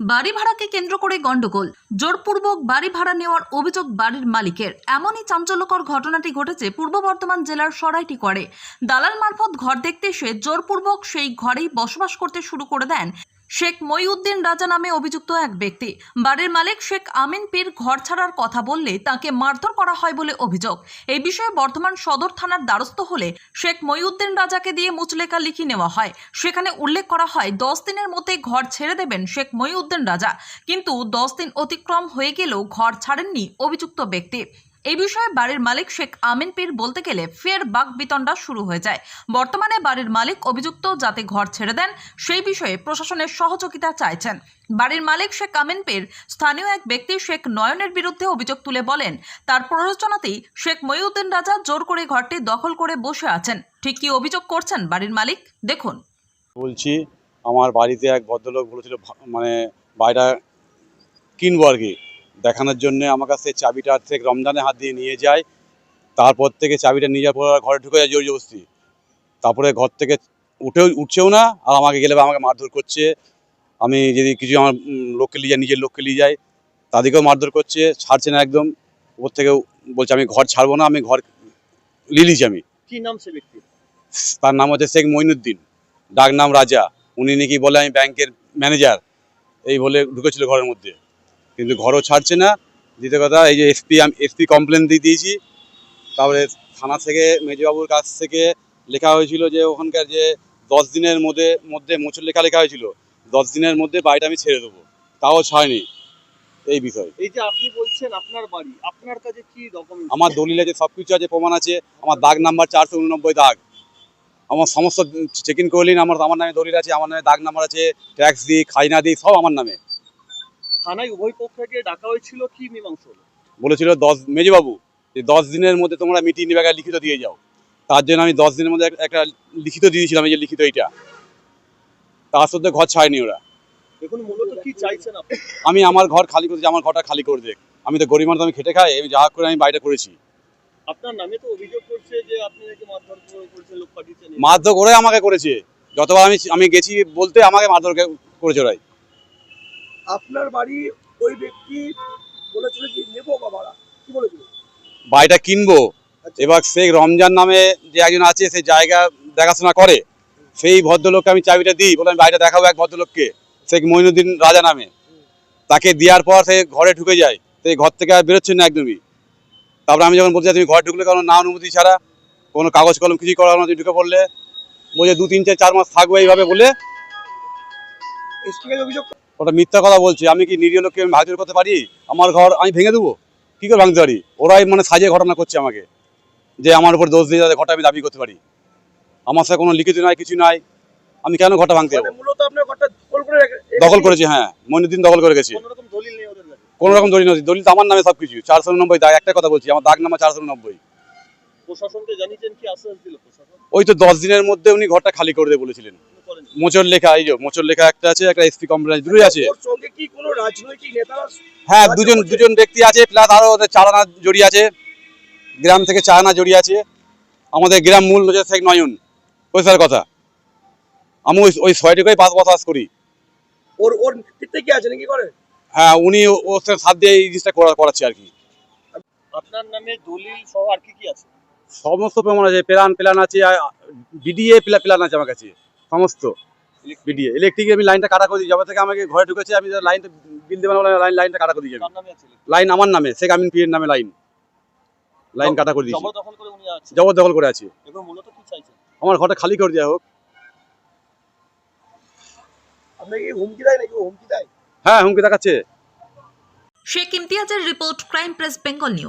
বাড়ি ভাড়াকে কেন্দ্র করে গন্ডগোল জোরপূর্বক বাড়ি ভাড়া নেওয়ার অভিযোগ বাড়ির মালিকের। এমনই চাঞ্চল্যকর ঘটনাটি ঘটেছে পূর্ব বর্ধমান জেলার সরাইটি করে। দালাল মারফত ঘর দেখতে এসে জোরপূর্বক সেই ঘরেই বসবাস করতে শুরু করে দেন শেখ মইউদ্দিন রাজা নামে অভিযুক্ত এক ব্যক্তি। বাড়ির মালিক শেখ আমিন পীর ঘর ছাড়ার কথা বললে তাকে মারধর করা হয় বলে অভিযোগ। এই বিষয়ে বর্ধমান সদর থানার দ্বারস্থ হলে শেখ মইউদ্দিন রাজাকে দিয়ে মুচলেখা লিখি নেওয়া হয়। সেখানে উল্লেখ করা হয়, দশ দিনের মধ্যে ঘর ছেড়ে দেবেন শেখ মইউদ্দিন রাজা। কিন্তু দশ দিন অতিক্রম হয়ে গেলেও ঘর ছাড়েননি অভিযুক্ত ব্যক্তি। এই বিষয়ে বাড়ির মালিক শেখ আমিন পীর বলতে গেলে ফের বাক বিতণ্ডা শুরু হয়ে যায়। বর্তমানে বাড়ির মালিক অভিযুক্ত যাতে ঘর ছেড়ে দেন, সেই বিষয়ে প্রশাসনের সহযোগিতা চাইছেন। বাড়ির মালিক শেখ আমিন পীর স্থানীয় এক ব্যক্তি শেখ নয়নের বিরুদ্ধে অভিযোগ তুলে বলেন, তার প্ররোচনাতেই শেখ মহিউদ্দিন রাজা জোর করে ঘরটি দখল করে বসে আছেন। ঠিক কি অভিযোগ করছেন বাড়ির মালিক? দেখুন। বলছি, আমার বাড়িতে এক ভদ্রলোক বলেছিল মানে বাড়িটা কিনবো আর কি। দেখানোর জন্য আমার কাছে চাবিটা থেকে রমজানে হাত দিয়ে নিয়ে যায়। তারপর থেকে চাবিটা নিয়ে যাওয়ার পর ঘরে ঢুকে যায় জোর জবস্তি তারপরে ঘর থেকে উঠেও উঠছেও না আর আমাকে গেলে আমাকে মারধর করছে। আমি যদি কিছু আমার লোককে নিয়ে যাই নিজের লোককে নিয়ে যাই তাদেরকেও মারধর করছে ছাড়ছে না একদম। ওর থেকে বলছে আমি ঘর ছাড়বো না আমি ঘর লিলিছি আমি। কি নাম সে ব্যক্তি? তার নাম হচ্ছে শেখ মঈনুদ্দিন। ডাক নাম রাজা। উনি নাকি বলে আমি ব্যাংকের ম্যানেজার। এই বলে ঢুকেছিল ঘরের মধ্যে। কিন্তু ঘরও ছাড়ছে না। দ্বিতীয় কথা এই যে এসপি আমি এসপি কমপ্লেন দিয়ে দিয়েছি। তারপরে থানা থেকে মেজবাবুর কাছ থেকে লেখা হয়েছিল যে ওখানকার যে দশ দিনের মধ্যে মধ্যে মোচর লেখা লেখা হয়েছিল দশ দিনের মধ্যে বাড়িটা আমি ছেড়ে দেবো। তাও ছাড়েনি এই বিষয়। এই যে আপনি বলছেন আপনার বাড়ি আপনার কাছে কি ডকুমেন্ট আমার দলিল আছে সব কিছু আছে প্রমাণ আছে আমার দাগ নাম্বার চারশো উননব্বই দাগ। আমার সমস্ত চেক ইন করলেন আমার আমার নামে দলিল আছে আমার নামে দাগ নাম্বার আছে ট্যাক্স দিই খাজনা দিই সব আমার নামে। থানায় উভয় পক্ষকে ডাকা হয়েছিল কি মীমাংস হলো? বলেছিল দশ মেজবাবু যে দশ দিনের মধ্যে তোমরা মিটিং নেবে একটা লিখিত দিয়ে যাও। তার জন্য আমি দশ দিনের মধ্যে একটা লিখিত দিয়েছিলাম এই যে লিখিত এইটা তার সত্ত্বে ঘর ছাড়েনি ওরা। দেখুন মূলত কি চাইছেন আপনি? আমি আমার ঘর খালি করতে আমার ঘরটা খালি করে দেখ আমি তো গরিব মানুষ আমি খেটে খাই আমি যা করে আমি বাইরে করেছি। আপনার নামে তো অভিযোগ করছে যে আপনি নাকি মারধর করে- করেছেন লোক পাঠিয়েছেন। মারধর করে আমাকে করেছে। যতবার আমি আমি গেছি বলতে আমাকে মারধর করেছে ওরাই। আপনার বাড়ি ওই ব্যক্তি বলেছিল কি নেব বা ভাড়া কি বলেছিল? বাড়িটা কিনবো। আচ্ছা। এবার শেখ রমজান নামে যে একজন আছে সে জায়গা দেখাশোনা করে। সেই ভদ্রলোককে আমি চাবিটা দিই বলে আমি বাড়িটা দেখাবো এক ভদ্রলোককে। শেখ মঈনুদ্দিন রাজা নামে। তাকে দেওয়ার পর সে ঘরে ঢুকে যায়। সেই ঘর থেকে আর বেরোচ্ছে না একদমই। তারপরে আমি যখন বলছি তুমি ঘরে ঢুকলে কারণ না অনুমতি ছাড়া কোনো কাগজ কলম কিছুই করার মতো ঢুকে পড়লে বলছে দু তিন চার চার মাস থাকব এইভাবে বলে। অভিযোগ ওটা মিথ্যা কথা বলছে। আমি কি নিরীহ লোককে আমি ভাঙচুর করতে পারি? আমার ঘর আমি ভেঙে দেবো? কী করে ভাঙতে পারি? ওরাই মানে সাজিয়ে ঘটনা করছে আমাকে। যে আমার উপর দোষ দিয়ে যাতে ঘরটা আমি দাবি করতে পারি। আমার সাথে কোনো লিখিত নাই কিছু নাই। আমি কেন ঘরটা ভাঙতে মানে যাব? আপনার ঘরটা দখল করেছি হ্যাঁ। মনিদিন দখল করে গেছি। কোনো রকম দলিল নেই দলিল নদী দলিল তো আমার নামে সব কিছু চারশো নব্বই দাগ একটা কথা বলছি আমার দাগ নাম্বার চারশো নব্বই। ওই তো দশ দিনের মধ্যে উনি ঘরটা খালি করে দেবে বলেছিলেন। মোচর লেখা এই যে মোচর লেখা একটা আছে একটা এসপি কমপ্লেন দুটোই আছে। হ্যাঁ দুজন দুজন ব্যক্তি আছে প্লাস আরও চারানা জড়িয়ে আছে। গ্রাম থেকে চারানা জড়িয়ে আছে। আমাদের গ্রাম মূল হচ্ছে শেখ নয়ন। পয়সার কথা। আমি ওই ওই ছয়টিকেই পাস বসবাস করি। ওর ওর কি আছে নাকি করে হ্যাঁ উনি ওর সাথে দিয়ে এই জিনিসটা করা করাচ্ছে আর কি। আপনার নামে দলিল সহ আর কি কি আছে? সমস্ত প্রমাণ আছে প্ল্যান প্ল্যান আছে বিডিএ প্ল্যান আছে আমার কাছে। সমস্ত বিডিএ। ইলেকট্রিক আমি লাইনটা কাটা করে দিই যবে থেকে আমাকে ঘরে ঢুকেছে আমি লাইনটা বিল দেবেন লাইন লাইনটা কাটা করে নামে আছে লাইন আমার নামে শেখ আমিন পিয়ের নামে লাইন লাইন কাটা করে দিয়েছি। জবরদখল করে আছে? করে আছে। এখন মূলত কি চাইছেন? আমার ঘরটা খালি করে দেওয়া হোক। আপনাকে কি হুমকি দেয় নাকি হুমকি দেয়? হ্যাঁ হুমকি দেখাচ্ছে। Sheikh ইমতিয়াজের report crime press Bengal news.